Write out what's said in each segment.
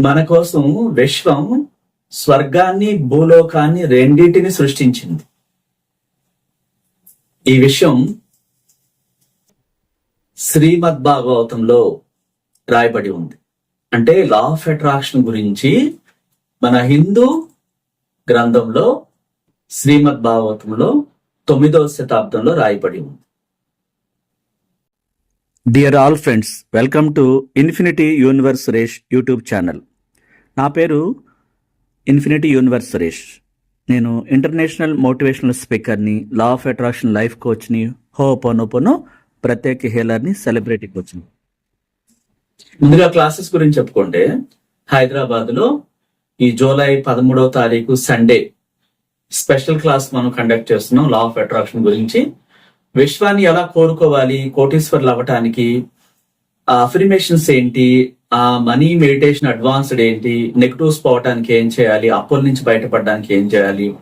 మన కోసం విశ్వం స్వర్గాన్ని భూలోకాన్ని రెండింటిని సృష్టించింది. ఈ విషయం శ్రీమద్ భాగవతంలో రాయబడి ఉంది. అంటే లా ఆఫ్ అట్రాక్షన్ గురించి మన హిందూ గ్రంథంలో శ్రీమద్ భాగవతంలో తొమ్మిదవ శతాబ్దంలో రాయబడి ఉంది. Dear all friends welcome to infinity universe Suresh YouTube channel నా పేరు ఇన్ఫినిటీ యూనివర్స్ సురేష్ నేను ఇంటర్నేషనల్ మోటివేషనల్ స్పీకర్ని లా ఆఫ్ అట్రాక్షన్ లైఫ్ కోచ్ని హోపోనోపోనో ప్రత్యేక హేలర్ని సెలబ్రిటీ కోచ్ని ముందుగా క్లాసెస్ గురించి చెప్పుకుంటే హైదరాబాద్లో ఈ జూలై పదమూడవ తారీఖు సండే స్పెషల్ క్లాస్ మనం కండక్ట్ చేస్తున్నాం లా ఆఫ్ అట్రాక్షన్ గురించి. విశ్వాన్ని ఎలా కోరుకోవాలి కోటీశ్వర్లు అవ్వటానికి? ఆ అఫర్మేషన్స్ ఏంటి? ఆ మనీ మెడిటేషన్ అడ్వాన్స్డ్ ఏంటి? నెగిటివ్స్ పోవటానికి ఏం చేయాలి? అప్పుల నుంచి బయటపడడానికి ఏం చేయాలి?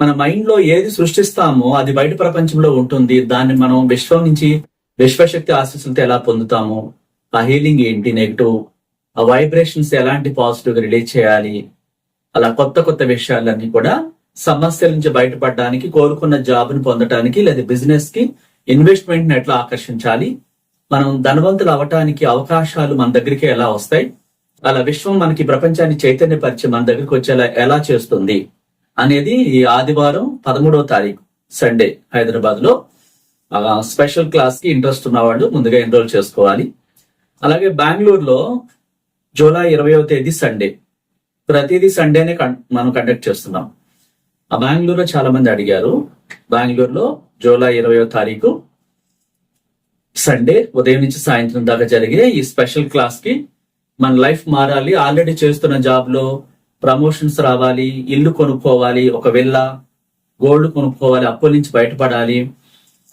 మన మైండ్లో ఏది సృష్టిస్తామో అది బయట ప్రపంచంలో ఉంటుంది. దాన్ని మనం విశ్వం నుంచి విశ్వశక్తి ఆశీస్సులతో ఎలా పొందుతాము? ఆ హీలింగ్ ఏంటి? నెగిటివ్ ఆ వైబ్రేషన్స్ ఎలాంటి పాజిటివ్ రిలీజ్ చేయాలి? అలా కొత్త కొత్త విషయాలన్నీ కూడా సమస్యల నుంచి బయటపడడానికి కోరుకున్న జాబ్ని పొందడానికి లేదా బిజినెస్కి ఇన్వెస్ట్మెంట్ని ఎట్లా ఆకర్షించాలి? మనం ధనవంతులు అవటానికి అవకాశాలు మన దగ్గరికి ఎలా వస్తాయి? అలా విశ్వం మనకి ప్రపంచాన్ని చైతన్యపరిచి మన దగ్గరికి వచ్చేలా ఎలా చేస్తుంది? అనేది ఈ ఆదివారం పదమూడవ తారీఖు సండే హైదరాబాద్లో స్పెషల్ క్లాస్కి ఇంట్రెస్ట్ ఉన్న వాళ్ళు ముందుగా ఎన్రోల్ చేసుకోవాలి. అలాగే బెంగళూరులో జూలై ఇరవయో తేదీ సండే. ప్రతిదీ సండేనే మనం కండక్ట్ చేస్తున్నాం. ఆ బెంగళూరులో చాలా మంది అడిగారు. బెంగళూరులో జూలై ఇరవయో తారీఖు సండే ఉదయం నుంచి సాయంత్రం దాకా జరిగే ఈ స్పెషల్ క్లాస్కి మన లైఫ్ మారాలి. ఆల్రెడీ చేస్తున్న జాబ్లో ప్రమోషన్స్ రావాలి ఇల్లు కొనుక్కోవాలి ఒక గోల్డ్ కొనుక్కోవాలి అప్పుల నుంచి బయటపడాలి.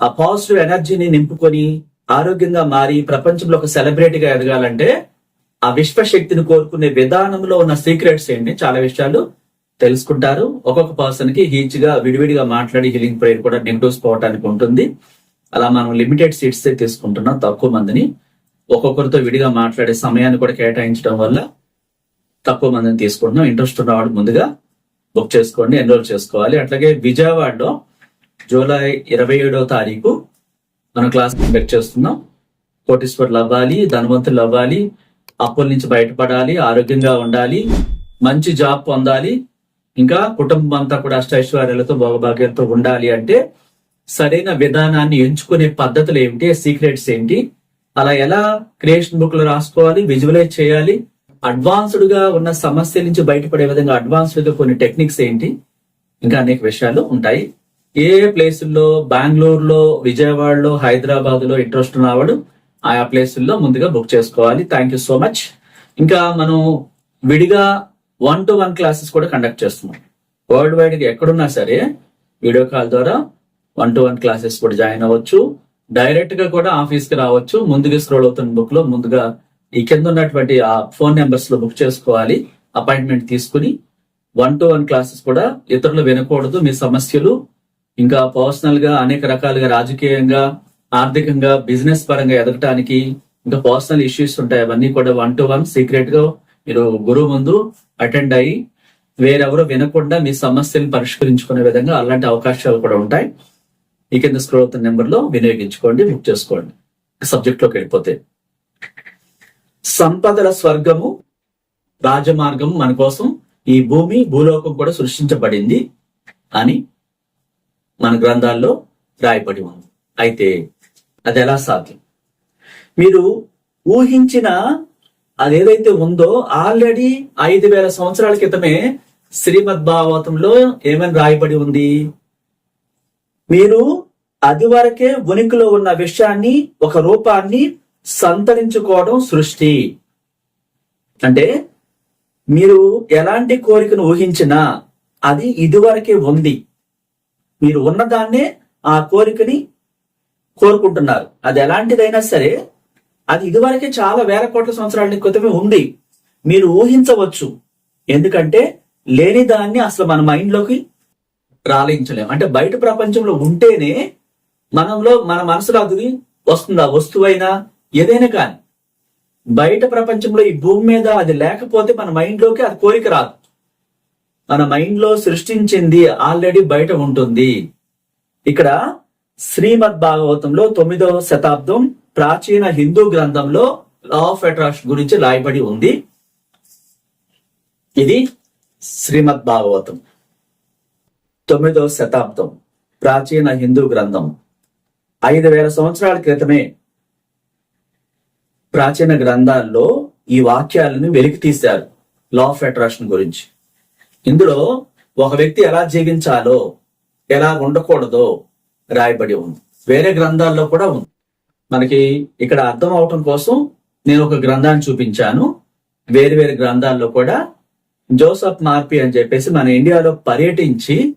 ఆ పాజిటివ్ ఎనర్జీని నింపుకొని ఆరోగ్యంగా మారి ప్రపంచంలో ఒక సెలబ్రిటీగా ఎదగాలంటే ఆ విశ్వశక్తిని కోరుకునే విధానంలో ఉన్న సీక్రెట్స్ ఏంటి? చాలా విషయాలు. తెలుసుకుంటారు. ఒక్కొక్క పర్సన్కి ఈచ్గా విడివిడిగా మాట్లాడి హీలింగ్ ప్రేయర్ కూడా నెగిటివ్స్ పోవడానికి ఉంటుంది. అలా మనం లిమిటెడ్ సీట్స్ తీసుకుంటున్నాం తక్కువ మందిని. ఒక్కొక్కరితో విడిగా మాట్లాడే సమయాన్ని కూడా కేటాయించడం వల్ల తక్కువ మందిని తీసుకుంటున్నాం. ఇంట్రెస్ట్ ఉన్నవాడు ముందుగా బుక్ చేసుకోండి ఎన్రోల్ చేసుకోవాలి. అట్లాగే విజయవాడలో జూలై ఇరవై ఏడవ తారీఖు మనం క్లాస్ కండక్ట్ చేస్తున్నాం. కోటీశ్వర్లు అవ్వాలి ధనవంతులు అవ్వాలి అప్పుల నుంచి బయటపడాలి ఆరోగ్యంగా ఉండాలి మంచి జాబ్ పొందాలి ఇంకా కుటుంబం అంతా కూడా అష్టైశ్వర్యాలతో భోగభాగ్యంతో ఉండాలి అంటే సరైన విధానాన్ని ఎంచుకునే పద్ధతులు ఏమిటి సీక్రెట్స్ ఏంటి అలా ఎలా క్రియేషన్ బుక్లో రాసుకోవాలి విజువలైజ్ చేయాలి అడ్వాన్స్డ్గా ఉన్న సమస్యల నుంచి బయటపడే విధంగా అడ్వాన్స్డ్గా కొన్ని టెక్నిక్స్ ఏంటి ఇంకా అనేక విషయాలు ఉంటాయి. ఏ ఏ ప్లేసుల్లో బెంగళూరులో విజయవాడలో హైదరాబాద్లో ఇంట్రెస్ట్ ఉన్నవాడు ఆయా ప్లేసుల్లో ముందుగా బుక్ చేసుకోవాలి. థ్యాంక్ యూ సో మచ్ ఇంకా మనం విడిగా వన్ టు వన్ క్లాసెస్ కూడా కండక్ట్ చేస్తున్నాం. వరల్డ్ వైడ్గా ఎక్కడున్నా సరే వీడియో కాల్ ద్వారా వన్ టు వన్ క్లాసెస్ కూడా జాయిన్ అవ్వచ్చు. డైరెక్ట్గా కూడా ఆఫీస్కి రావచ్చు. ముందుగా స్క్రోల్ అవుతున్న బుక్లో ముందుగా ఈ కింద ఉన్నటువంటి ఆ ఫోన్ నెంబర్స్లో బుక్ చేసుకోవాలి. అపాయింట్మెంట్ తీసుకుని వన్ టు వన్ క్లాసెస్ కూడా ఇతరులు వినకూడదు. మీ సమస్యలు ఇంకా పర్సనల్గా అనేక రకాలుగా రాజకీయంగా ఆర్థికంగా బిజినెస్ పరంగా ఎదగటానికి ఇంకా పర్సనల్ ఇష్యూస్ ఉంటాయి. అవన్నీ కూడా వన్ టు వన్ సీక్రెట్గా మీరు గురువు ముందు అటెండ్ అయ్యి వేరెవరు వినకుండా మీ సమస్యలను పరిష్కరించుకునే విధంగా అలాంటి అవకాశాలు కూడా ఉంటాయి. ఈ కింద స్క్రోల్ అవుతున్న నెంబర్లో వినియోగించుకోండి బుక్ చేసుకోండి. సబ్జెక్ట్లోకి వెళ్ళిపోతే సంపదల స్వర్గము రాజమార్గం మన కోసం ఈ భూమి భూలోకం కూడా సృష్టించబడింది అని మన గ్రంథాల్లో రాయబడి ఉంది. అయితే అది ఎలా సాధ్యం? మీరు ఊహించిన అదేదైతే ఉందో ఆల్రెడీ ఐదు వేల సంవత్సరాల క్రితమే శ్రీమద్ భాగవతంలో ఏమని రాయబడి ఉంది? మీరు అది వరకే ఉనికిలో ఉన్న విషయాన్ని ఒక రూపాన్ని సంతరించుకోవడం సృష్టి. అంటే మీరు ఎలాంటి కోరికను ఊహించినా అది ఇదివరకే ఉంది. మీరు ఉన్నదాన్నే ఆ కోరికని కోరుకుంటున్నారు. అది ఎలాంటిదైనా సరే అది ఇదివరకే చాలా వేల కోట్ల సంవత్సరాల క్రితమే ఉంది. మీరు ఊహించవచ్చు. ఎందుకంటే లేని దాన్ని అసలు మన మైండ్లోకి రాలించలేము అంటే బయట ప్రపంచంలో ఉంటేనే మనంలో మన మనసులో అది వస్తుంది? ఆ వస్తువైనా? ఏదైనా కానీ. బయట ప్రపంచంలో ఈ భూమి మీద అది లేకపోతే మన మైండ్లోకి అది కోరిక రాదు. మన మైండ్లో సృష్టించింది ఆల్రెడీ బయట ఉంటుంది. ఇక్కడ శ్రీమద్ భాగవతంలో తొమ్మిదవ శతాబ్దం ప్రాచీన హిందూ గ్రంథంలో లా ఆఫ్ అట్రాక్షన్ గురించి రాయబడి ఉంది. ఇది శ్రీమద్ భాగవతం. తొమ్మిదవ శతాబ్దం. ప్రాచీన హిందూ గ్రంథం. ఐదు వేల సంవత్సరాల క్రితమే ప్రాచీన గ్రంథాల్లో ఈ వాక్యాలను వెలికి తీశారు లా ఆఫ్ అట్రాక్షన్ గురించి. ఇందులో ఒక వ్యక్తి ఎలా జీవించాలో ఎలా ఉండకూడదో రాయబడి ఉంది. వేరే గ్రంథాల్లో కూడా ఉంది. మనకి ఇక్కడ అర్థం అవటం కోసం నేను ఒక గ్రంథాన్ని చూపించాను. వేరు వేరు గ్రంథాల్లో కూడా జోసఫ్ మార్పి అని చెప్పేసి మన ఇండియాలో పర్యటించి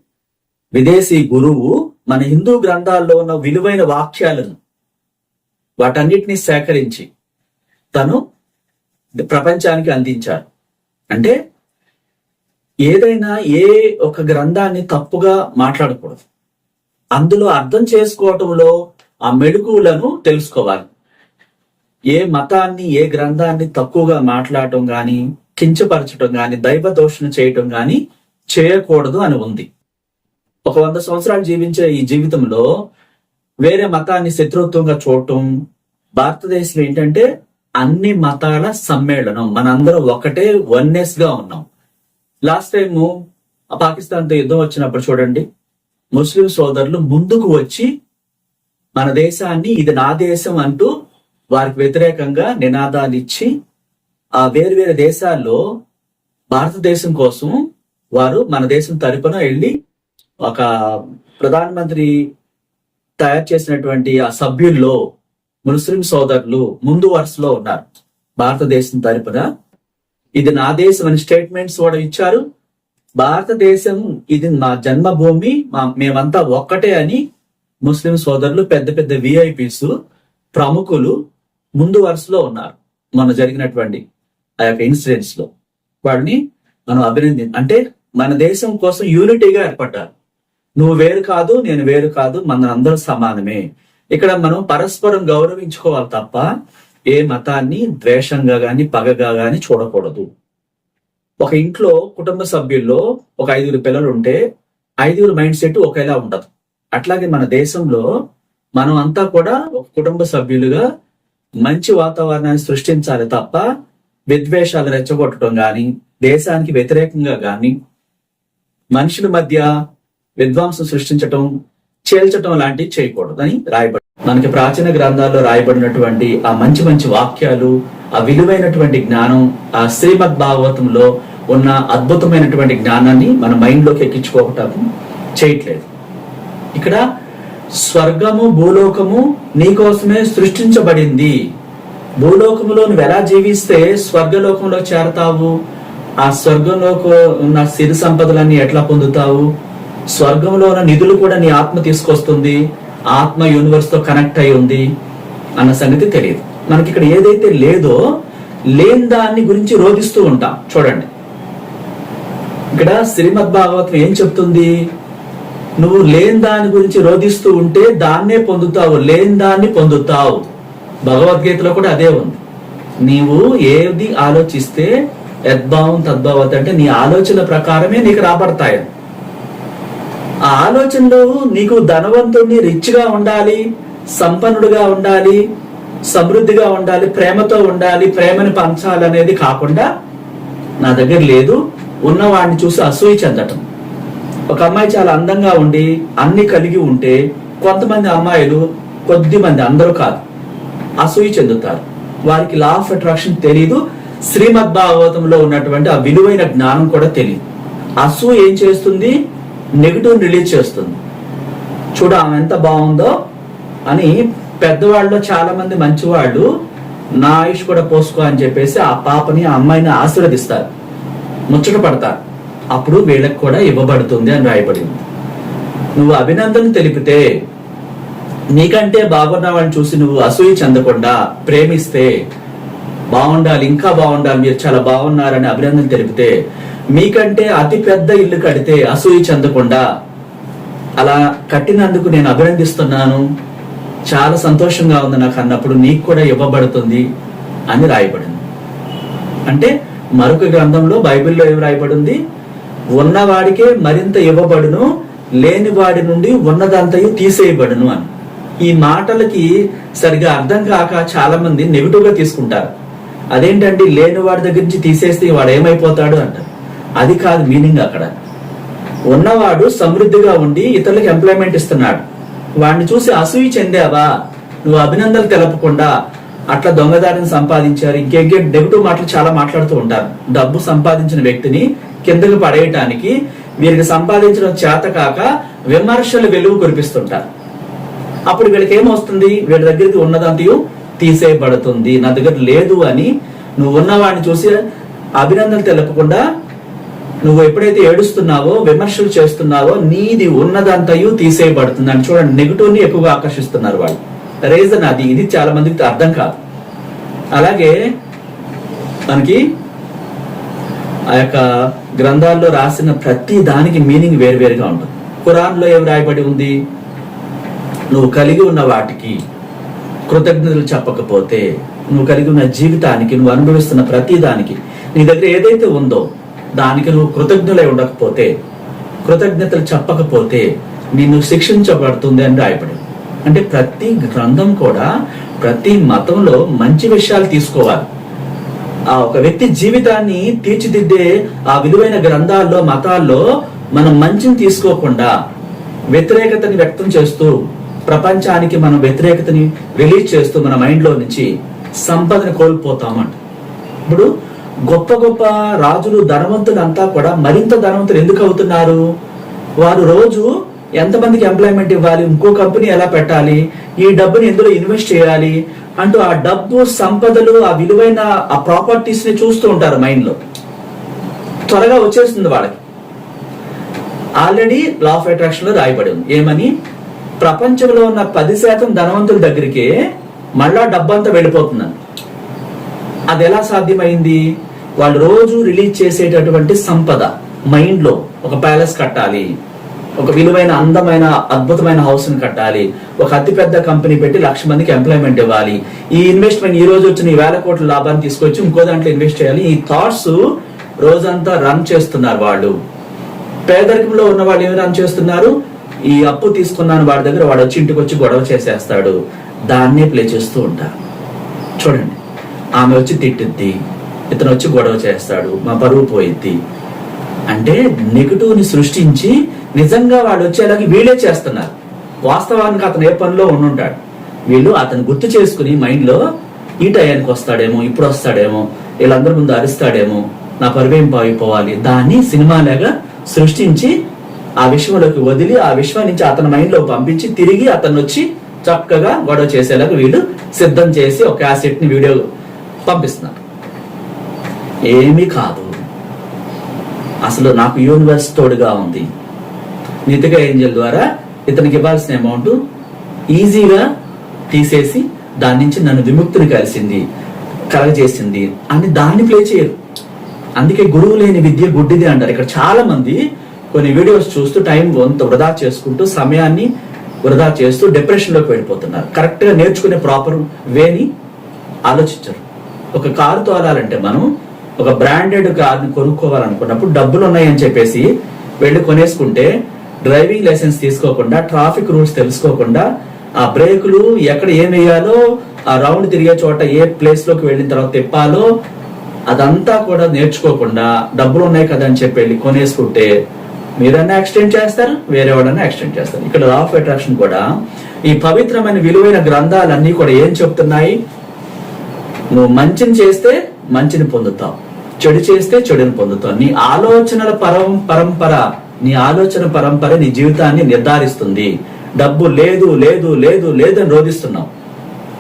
విదేశీ గురువు మన హిందూ గ్రంథాల్లో ఉన్న విలువైన వాక్యాలను వాటన్నిటిని సేకరించి తను ప్రపంచానికి అందించారు. అంటే ఏదైనా ఏ ఒక గ్రంథాన్ని తప్పుగా మాట్లాడకూడదు. అందులో అర్థం చేసుకోవటంలో ఆ మెడుకులను తెలుసుకోవాలి. ఏ మతాన్ని ఏ గ్రంథాన్ని తక్కువగా మాట్లాడటం గాని కించపరచటం గాని దైవ దోషణ చేయటం గాని చేయకూడదు అని ఉంది. ఒక వంద సంవత్సరాలు జీవించే ఈ జీవితంలో వేరే మతాన్ని శత్రుత్వంగా చూడటం భారతదేశంలో ఏంటంటే అన్ని మతాల సమ్మేళనం. మనందరం ఒకటే వన్నెస్గా ఉన్నాం. లాస్ట్ టైం పాకిస్తాన్తో యుద్ధం వచ్చినప్పుడు చూడండి ముస్లిం సోదరులు ముందుకు వచ్చి మన దేశాన్ని ఇది నా దేశం అంటూ వారికి వ్యతిరేకంగా నినాదాలు ఇచ్చి ఆ వేరు వేరు దేశాల్లో భారతదేశం కోసం వారు మన దేశం తరపున వెళ్ళి ఒక ప్రధానమంత్రి తయారు చేసినటువంటి ఆ సభ్యుల్లో ముస్లిం సోదరులు ముందు వరుసలో ఉన్నారు భారతదేశం తరపున. ఇది నా దేశం అని స్టేట్మెంట్స్ కూడా ఇచ్చారు. భారతదేశం ఇది మా జన్మభూమి మా మేమంతా ఒక్కటే అని ముస్లిం సోదరులు పెద్ద పెద్ద విఐపీస్ ప్రముఖులు ముందు వరుసలో ఉన్నారు. మన జరిగినటువంటి ఆ యొక్క ఇన్సిడెంట్స్లో. వాడిని మనం అభినంది అంటే మన దేశం కోసం యూనిటీగా ఏర్పడ్డారు. నువ్వు వేరు కాదు నేను వేరు కాదు మన అందరూ సమానమే. ఇక్కడ మనం పరస్పరం గౌరవించుకోవాలి తప్ప ఏ మతాన్ని ద్వేషంగా గాని పగగా గాని చూడకూడదు. ఒక ఇంట్లో కుటుంబ సభ్యుల్లో ఒక ఐదుగురు పిల్లలు ఉంటే ఐదుగురు మైండ్ సెట్ ఒకేలా ఉండదు. అట్లాగే మన దేశంలో మనం అంతా కూడా ఒక కుటుంబ సభ్యులుగా మంచి వాతావరణాన్ని సృష్టించాలి తప్ప విద్వేషాలు రెచ్చగొట్టడం కానీ దేశానికి వ్యతిరేకంగా కానీ మనుషుల మధ్య విద్వాంసం సృష్టించటం చేల్చటం లాంటివి చేయకూడదని రాయబడి మనకి ప్రాచీన గ్రంథాల్లో రాయబడినటువంటి ఆ మంచి మంచి వాక్యాలు ఆ విలువైనటువంటి జ్ఞానం ఆ శ్రీమద్ భాగవతంలో ఉన్న అద్భుతమైనటువంటి జ్ఞానాన్ని మన మైండ్లోకి ఎక్కించుకోవటం చేయట్లేదు. ఇక్కడ స్వర్గము భూలోకము నీకోసమే సృష్టించబడింది. భూలోకములో నువ్వు ఎలా జీవిస్తే స్వర్గలోకంలో చేరతావు? ఆ స్వర్గంలో ఉన్న సిరి సంపదలన్నీ ఎట్లా పొందుతావు? స్వర్గంలో ఉన్న నిధులు కూడా నీ ఆత్మ తీసుకొస్తుంది. ఆత్మ యూనివర్స్తో కనెక్ట్ అయి ఉంది అన్న సంగతి తెలియదు. మనకి ఇక్కడ ఏదైతే లేదో లేని దాన్ని గురించి రోధిస్తూ ఉంటాం. చూడండి. ఇక్కడ శ్రీమద్ భాగవతం ఏం చెప్తుంది? నువ్వు లేని దాని గురించి రోధిస్తూ ఉంటే దాన్నే పొందుతావు లేని దాన్ని పొందుతావు. భగవద్గీతలో కూడా అదే ఉంది. నీవు ఏది ఆలోచిస్తే యద్భావం తద్భావత్ అంటే నీ ఆలోచన ప్రకారమే నీకు రాబడతాయి. ఆ ఆలోచనలో నీకు ధనవంతుడిని రిచ్గా ఉండాలి సంపన్నుడుగా ఉండాలి సమృద్ధిగా ఉండాలి ప్రేమతో ఉండాలి ప్రేమని పంచాలనేది కాకుండా నా దగ్గర లేదు ఉన్నవాడిని చూసి అసూయ చెందటం. ఒక అమ్మాయి చాలా అందంగా ఉండి అన్ని కలిగి ఉంటే కొంతమంది అమ్మాయిలు కొద్ది మంది అందరూ కాదు. అసూయ చెందుతారు. వారికి లా ఆఫ్ అట్రాక్షన్ తెలియదు శ్రీమద్ భాగవతంలో ఉన్నటువంటి ఆ విలువైన జ్ఞానం కూడా తెలియదు అసూయ ఏం చేస్తుంది? నెగిటివ్ రిలీజ్ చేస్తుంది. చూడ ఆమె ఎంత బాగుందో అని పెద్దవాళ్ళలో చాలా మంది మంచివాళ్ళు నా ఆయుష్ కూడా పోసుకో అని చెప్పేసి ఆ పాపని ఆ అమ్మాయిని ఆశీర్వదిస్తారు. ముచ్చట పడతారు. అప్పుడు వీళ్ళకి కూడా ఇవ్వబడుతుంది అని రాయబడింది. నువ్వు అభినందన తెలిపితే నీకంటే బాగున్నావని చూసి నువ్వు అసూయ చెందకుండా ప్రేమిస్తే బాగుండాలి ఇంకా బాగుండాలి మీరు చాలా బాగున్నారని అభినందన తెలిపితే మీకంటే అతి పెద్ద ఇల్లు కడితే అసూయ చెందకుండా అలా కట్టినందుకు నేను అభినందిస్తున్నాను. చాలా సంతోషంగా ఉంది నాకు అన్నప్పుడు నీకు కూడా ఇవ్వబడుతుంది అని రాయబడింది. అంటే మరొక గ్రంథంలో బైబిల్లో ఏం రాయబడింది? ఉన్నవాడికే మరింత ఇవ్వబడును లేని వాడి నుండి ఉన్నదంతయు తీసేయబడును అని. ఈ మాటలకి సరిగా అర్థం కాక చాలా మంది నెగిటివ్గా తీసుకుంటారు. అదేంటండి లేని వాడి దగ్గర నుంచి తీసేస్తే వాడు ఏమైపోతాడు అంటారు. అది కాదు మీనింగ్ అక్కడ. ఉన్నవాడు సమృద్ధిగా ఉండి ఇతరులకు ఎంప్లాయ్మెంట్ ఇస్తున్నాడు. వాడిని చూసి అసూయ చెందావా? నువ్వు అభినందనలు తెలపకుండా అట్లా దొంగదారిని సంపాదించారు. ఇంకేంకే నెగిటివ్ మాటలు చాలా మాట్లాడుతూ ఉంటారు. డబ్బు సంపాదించిన వ్యక్తిని కిందకు పడేయటానికి వీరికి సంపాదించడం చేత కాక విమర్శలు వెలుగు కురిపిస్తుంటారు. అప్పుడు వీళ్ళకి ఏమొస్తుంది వీళ్ళ దగ్గరికి ఉన్నదంతయు తీసేయబడుతుంది. నా దగ్గర లేదు అని నువ్వు ఉన్నవాడిని చూసి అభినందనలు తెలపకుండా నువ్వు ఎప్పుడైతే ఏడుస్తున్నావో విమర్శలు చేస్తున్నావో నీది ఉన్నదంతయు తీసేయబడుతుంది అని చూడండి. నెగిటివ్ని ఎక్కువగా ఆకర్షిస్తున్నారు వాళ్ళు. రీజన్ అది ఇది చాలా మందికి అర్థం కాదు. అలాగే మనకి ఆ యొక్క గ్రంథాల్లో రాసిన ప్రతి దానికి మీనింగ్ వేరువేరుగా ఉంటుంది. ఖురాన్లో ఏం రాయబడి ఉంది? నువ్వు కలిగి ఉన్న వాటికి కృతజ్ఞతలు చెప్పకపోతే నువ్వు కలిగి ఉన్న జీవితానికి నువ్వు అనుభవిస్తున్న ప్రతి దానికి నీ దగ్గర ఏదైతే ఉందో దానికి నువ్వు కృతజ్ఞులై ఉండకపోతే కృతజ్ఞతలు చెప్పకపోతే నిన్ను శిక్షించబడుతుంది అని రాయబడి అంటే ప్రతి గ్రంథం కూడా ప్రతి మతంలో మంచి విషయాలు తీసుకోవాలి. ఆ ఒక వ్యక్తి జీవితాన్ని తీర్చిదిద్దే ఆ విలువైన గ్రంథాల్లో మతాల్లో మనం మంచిని తీసుకోకుండా వ్యతిరేకతని వ్యక్తం చేస్తూ ప్రపంచానికి మనం వ్యతిరేకతని రిలీజ్ చేస్తూ మన మైండ్లో నుంచి సంపదను కోల్పోతామంట. ఇప్పుడు గొప్ప గొప్ప రాజులు ధనవంతులు అంతా కూడా మరింత ధనవంతులు ఎందుకు అవుతున్నారు? వారు రోజు ఎంతమందికి ఎంప్లాయ్మెంట్ ఇవ్వాలి ఇంకో కంపెనీ ఎలా పెట్టాలి ఈ డబ్బుని ఎందులో ఇన్వెస్ట్ చేయాలి అంటూ ఆ డబ్బు సంపదలు ఆ విలువైన ఆ ప్రాపర్టీస్ని చూస్తూ ఉంటారు మైండ్లో. త్వరగా వచ్చేస్తుంది వాళ్ళకి. ఆల్రెడీ లా ఆఫ్ అట్రాక్షన్లో రాయబడి ఉంది. ఏమని? ప్రపంచంలో ఉన్న పది శాతం ధనవంతుల దగ్గరికి మళ్ళా డబ్బంతా వెళ్ళిపోతుందని అది ఎలా సాధ్యమైంది? వాళ్ళు రోజు రిలీజ్ చేసేటటువంటి సంపద మైండ్లో ఒక ప్యాలెస్ కట్టాలి. ఒక విలువైన అందమైన అద్భుతమైన హౌస్ని కట్టాలి. ఒక అతిపెద్ద కంపెనీ పెట్టి లక్ష మందికి ఎంప్లాయ్మెంట్ ఇవ్వాలి. ఈ ఇన్వెస్ట్మెంట్ ఈ రోజు వచ్చిన ఈ వేల కోట్ల లాభాన్ని తీసుకొచ్చి ఇంకో దాంట్లో ఇన్వెస్ట్ చేయాలి. ఈ థాట్స్ రోజంతా రన్ చేస్తున్నారు వాళ్ళు. పేదరికంలో ఉన్న వాళ్ళు ఏమి రన్ చేస్తున్నారు? ఈ అప్పు తీసుకున్నాను వాడి దగ్గర వాడు వచ్చి ఇంటికి వచ్చి గొడవ చేసేస్తాడు. దాన్నే ప్లే చేస్తూ ఉంటారు. చూడండి. ఆమె వచ్చి తిట్టిద్ది. ఇతను వచ్చి గొడవ చేస్తాడు. మా పరువు పోయిద్ది. అంటే నెగిటివ్ని సృష్టించి నిజంగా వాడు వచ్చేలాగా వీళ్ళే చేస్తున్నారు. వాస్తవానికి అతను ఏ పనిలో ఉండుంటాడు? వీళ్ళు అతను గుర్తు చేసుకుని మైండ్లో ఈ టయానికి వస్తాడేమో ఇప్పుడు వస్తాడేమో వీళ్ళందరి ముందు అరుస్తాడేమో నా పరివేం పాయిపోవాలి దాన్ని సినిమాలాగా సృష్టించి ఆ విషయంలోకి వదిలి ఆ విషయం నుంచి అతని మైండ్లో పంపించి తిరిగి అతను వచ్చి చక్కగా గొడవ చేసేలాగా వీళ్ళు సిద్ధం చేసి ఒక యాసెట్ని వీడియో పంపిస్తున్నారు. ఏమీ కాదు. అసలు నాకు యూనివర్స్ తోడుగా ఉంది. నితిక ఏంజల్ ద్వారా ఇతనికి ఇవ్వాల్సిన అమౌంట్ ఈజీగా తీసేసి దాని నుంచి నన్ను విముక్తిని కలిసింది కలగజేసింది అని దాన్ని ప్లే చేయరు. అందుకే గురువు లేని విద్య గుడ్డిది అంటారు. ఇక్కడ చాలా మంది కొన్ని వీడియోస్ చూస్తూ టైం కొంత వృధా చేసుకుంటూ సమయాన్ని వృధా చేస్తూ డిప్రెషన్లోకి వెళ్ళిపోతున్నారు. కరెక్ట్గా నేర్చుకునే ప్రాపర్ వేని ఆలోచించరు. ఒక కారు తోలాలంటే మనం ఒక బ్రాండెడ్ కార్ని కొనుక్కోవాలనుకున్నప్పుడు డబ్బులు ఉన్నాయని చెప్పేసి వెళ్ళి కొనేసుకుంటే డ్రైవింగ్ లైసెన్స్ తీసుకోకుండా ట్రాఫిక్ రూల్స్ తెలుసుకోకుండా ఆ బ్రేకులు ఎక్కడ ఏం వేయాలో ఆ రౌండ్ తిరిగే చోట ఏ ప్లేస్లోకి వెళ్ళిన తర్వాత తిప్పాలో అదంతా కూడా నేర్చుకోకుండా డబ్బులు ఉన్నాయి కదా అని చెప్పి వెళ్ళి కొనేసుకుంటే మీరన్నా యాక్సిడెంట్ చేస్తారు వేరే వాడన్నా యాక్సిడెంట్ చేస్తారు. ఇక్కడ లా ఆఫ్ అట్రాక్షన్ కూడా ఈ పవిత్రమైన విలువైన గ్రంథాలన్నీ కూడా ఏం చెప్తున్నాయి? నువ్వు మంచిని చేస్తే మంచిని పొందుతావు చెడు చేస్తే చెడుని పొందుతావు. నీ ఆలోచనల పరం పరంపర నీ ఆలోచన పరంపర నీ జీవితాన్ని నిర్ధారిస్తుంది. డబ్బు లేదు లేదు లేదు లేదని రోధిస్తున్నావు.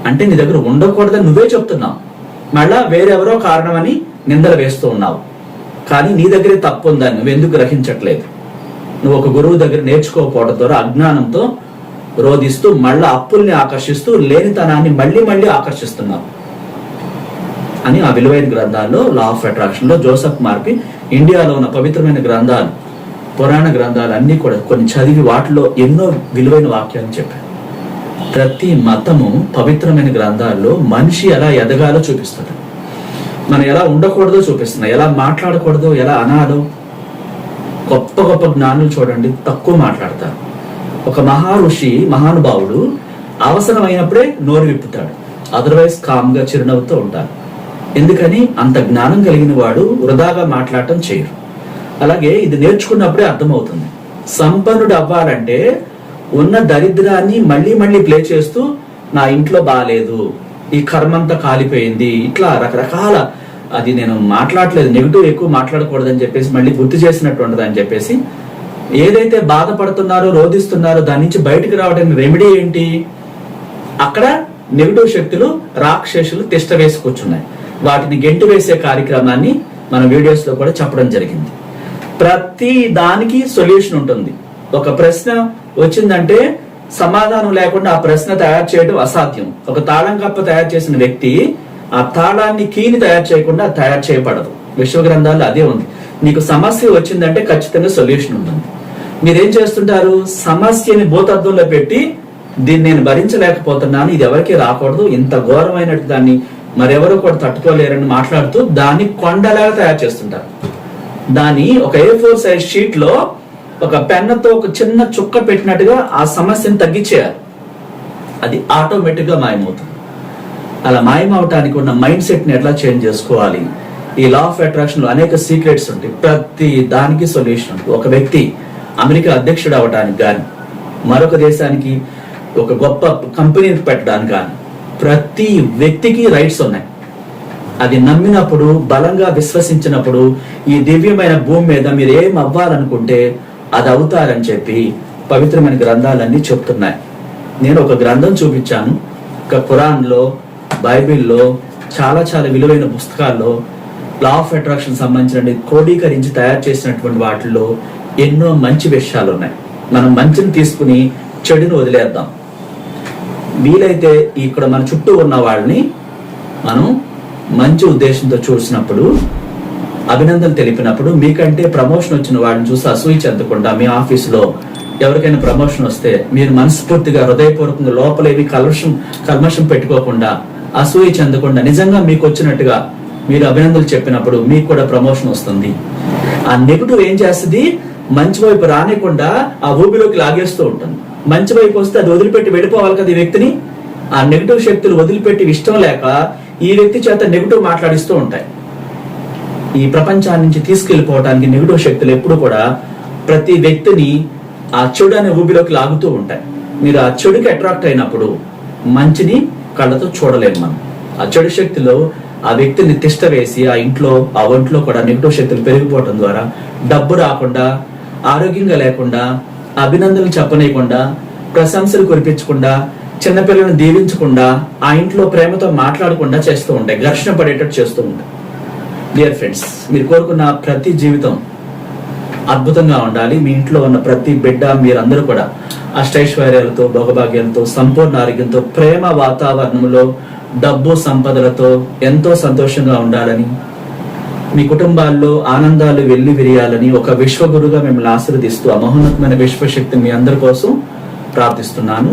అంటే నీ దగ్గర ఉండకూడదని నువ్వే చెప్తున్నావు. మళ్ళా వేరెవరో కారణమని నిందలు వేస్తూ ఉన్నావు. కానీ నీ దగ్గరే తప్పు ఉందని నువ్వు ఎందుకు గ్రహించట్లేదు? నువ్వు ఒక గురువు దగ్గర నేర్చుకోకపోవడం ద్వారా అజ్ఞానంతో రోధిస్తూ మళ్ళా అప్పుల్ని ఆకర్షిస్తూ లేనితనాన్ని మళ్ళీ మళ్ళీ ఆకర్షిస్తున్నావు. అని ఆ విలువైన గ్రంథాల్లో లా ఆఫ్ అట్రాక్షన్లో జోసఫ్ మార్పి ఇండియాలో ఉన్న పవిత్రమైన గ్రంథాలు పురాణ గ్రంథాలు అన్నీ కూడా కొన్ని చదివి వాటిలో ఎన్నో విలువైన వాక్యాలు చెప్పారు. ప్రతి మతము పవిత్రమైన గ్రంథాల్లో మనిషి ఎలా ఎదగాలో చూపిస్తుంది. మనం ఎలా ఉండకూడదో చూపిస్తున్నాయి ఎలా మాట్లాడకూడదో ఎలా అనాలో. గొప్ప గొప్ప జ్ఞానులు చూడండి తక్కువ మాట్లాడతారు. ఒక మహా ఋషి మహానుభావుడు అవసరమైనప్పుడే నోరు విప్పుతాడు. అదర్వైజ్ కామ్గా చిరునవ్వుతో ఉంటారు. ఎందుకని? అంత జ్ఞానం కలిగిన వాడు వృధాగా మాట్లాడటం చేయరు. అలాగే ఇది నేర్చుకున్నప్పుడే అర్థమవుతుంది. సంపన్నుడు అవ్వాలంటే ఉన్న దరిద్రాన్ని మళ్ళీ మళ్ళీ ప్లే చేస్తూ నా ఇంట్లో బాగాలేదు ఈ కర్మంతా కాలిపోయింది ఇట్లా రకరకాల అది నేను మాట్లాడలేదు నెగిటివ్ ఎక్కువ మాట్లాడకూడదని చెప్పేసి మళ్ళీ గుర్తు చేసినట్టు ఉండదని చెప్పేసి ఏదైతే బాధపడుతున్నారో రోధిస్తున్నారో దాని నుంచి బయటకు రావడానికి రెమెడీ ఏంటి? అక్కడ నెగిటివ్ శక్తులు రాక్షసులు తిష్ట వేసి కూర్చున్నాయి. వాటిని గెంటు వేసే కార్యక్రమాన్ని మన వీడియోస్లో కూడా చెప్పడం జరిగింది. ప్రతి దానికి సొల్యూషన్ ఉంటుంది. ఒక ప్రశ్న వచ్చిందంటే సమాధానం లేకుండా ఆ ప్రశ్న తయారు చేయడం అసాధ్యం. ఒక తాళం కప్ప తయారు చేసిన వ్యక్తి ఆ తాళాన్ని కీని తయారు చేయకుండా తయారు చేయబడదు. విశ్వ గ్రంథాల్లో అదే ఉంది. నీకు సమస్య వచ్చిందంటే ఖచ్చితంగా సొల్యూషన్ ఉంటుంది. మీరేం చేస్తుంటారు? సమస్యని భూతత్వంలో పెట్టి దీన్ని నేను భరించలేకపోతున్నాను ఇది ఎవరికి రాకూడదు ఇంత ఘోరమైనట్టు దాన్ని మరెవరు కూడా తట్టుకోలేరని మాట్లాడుతూ దాన్ని కొండలాగా తయారు చేస్తుంటారు. దాని ఒక ఏ ఫోర్ సైజ్ షీట్లో ఒక పెన్నతో ఒక చిన్న చుక్క పెట్టినట్టుగా ఆ సమస్యను తగ్గించేయాలి. అది ఆటోమేటిక్గా మాయమవుతుంది. అలా మాయమవటానికి ఉన్న మైండ్ సెట్ని ఎట్లా చేంజ్ చేసుకోవాలి? ఈ లా ఆఫ్ అట్రాక్షన్లో అనేక సీక్రెట్స్ ఉంటాయి. ప్రతి దానికి సొల్యూషన్ ఉంటుంది. ఒక వ్యక్తి అమెరికా అధ్యక్షుడు అవడానికి కానీ మరొక దేశానికి ఒక గొప్ప కంపెనీని పెట్టడానికి కానీ ప్రతి వ్యక్తికి రైట్స్ ఉన్నాయి. అది నమ్మినప్పుడు బలంగా విశ్వసించినప్పుడు ఈ దివ్యమైన భూమి మీద మీరు ఏం అవ్వాలనుకుంటే అది అవుతారని చెప్పి పవిత్రమైన గ్రంథాలన్నీ చెప్తున్నాయి. నేను ఒక గ్రంథం చూపించాను. ఒక ఖురాన్లో బైబిల్లో చాలా చాలా విలువైన పుస్తకాల్లో లా ఆఫ్ అట్రాక్షన్ సంబంధించిన క్రోడీకరించి తయారు చేసినటువంటి వాటిల్లో ఎన్నో మంచి విషయాలు ఉన్నాయి. మనం మంచిని తీసుకుని చెడుని వదిలేద్దాం. వీలైతే ఇక్కడ మన చుట్టూ ఉన్న వాళ్ళని మనం మంచి ఉద్దేశంతో చూసినప్పుడు అభినందనలు తెలిపినప్పుడు మీకంటే ప్రమోషన్ వచ్చిన వాడిని చూసి అసూయ చెందకుండా మీ ఆఫీసులో ఎవరికైనా ప్రమోషన్ వస్తే మీరు మనస్ఫూర్తిగా హృదయపూర్వకంగా లోపలేవి కల్మషం కల్మషం పెట్టుకోకుండా అసూయ చెందకుండా నిజంగా మీకు వచ్చినట్టుగా మీరు అభినందనలు చెప్పినప్పుడు మీకు కూడా ప్రమోషన్ వస్తుంది. ఆ నెగిటివ్ ఏం చేస్తుంది? మంచి వైపు రానికుండా ఆ ఊబిలోకి లాగేస్తూ ఉంటుంది. మంచి వైపు వస్తే అది వదిలిపెట్టి వెళ్ళిపోవాలి కదా ఈ వ్యక్తిని? ఆ నెగిటివ్ శక్తులు వదిలిపెట్టి ఇష్టం లేక ఈ వ్యక్తి చేత నెగిటివ్ మాట్లాడిస్తూ ఉంటాయి. ఈ ప్రపంచాన్ని నుంచి తీసుకెళ్ళిపోవడానికి నెగిటివ్ శక్తులు ఎప్పుడు కూడా ప్రతి వ్యక్తిని ఆ చెడు అనే ఊబిలోకి లాగుతూ ఉంటాయి. మీరు ఆ చెడుకి అట్రాక్ట్ అయినప్పుడు మంచిని కళ్ళతో చూడలేము మనం. ఆ చెడు శక్తిలో ఆ వ్యక్తిని తిష్ట వేసి ఆ ఇంట్లో ఆ ఒంట్లో కూడా నెగిటివ్ శక్తులు పెరిగిపోవడం ద్వారా డబ్బు రాకుండా ఆరోగ్యంగా లేకుండా అభినందనలు చెప్పనీయకుండా ప్రశంసలు కురిపించకుండా చిన్నపిల్లలను దీవించకుండా ఆ ఇంట్లో ప్రేమతో మాట్లాడకుండా చేస్తూ ఉంటాయి. ఘర్షణ పడేటట్టు చేస్తూ ఉంటాయి. డియర్ ఫ్రెండ్స్ మీరు కోరుకున్న ప్రతి జీవితం అద్భుతంగా ఉండాలి. మీ ఇంట్లో ఉన్న ప్రతి బిడ్డ మీరందరూ కూడా అష్టైశ్వర్యాలతో భోగభాగ్యాలతో సంపూర్ణ ఆరోగ్యంతో ప్రేమ వాతావరణంలో డబ్బు సంపదలతో ఎంతో సంతోషంగా ఉండాలని మీ కుటుంబాల్లో ఆనందాలు వెళ్ళి విరియాలని ఒక విశ్వగురుగా మిమ్మల్ని ఆశీర్వదిస్తూ అమహోన్నతమైన విశ్వశక్తి మీ అందరి కోసం ప్రార్థిస్తున్నాను.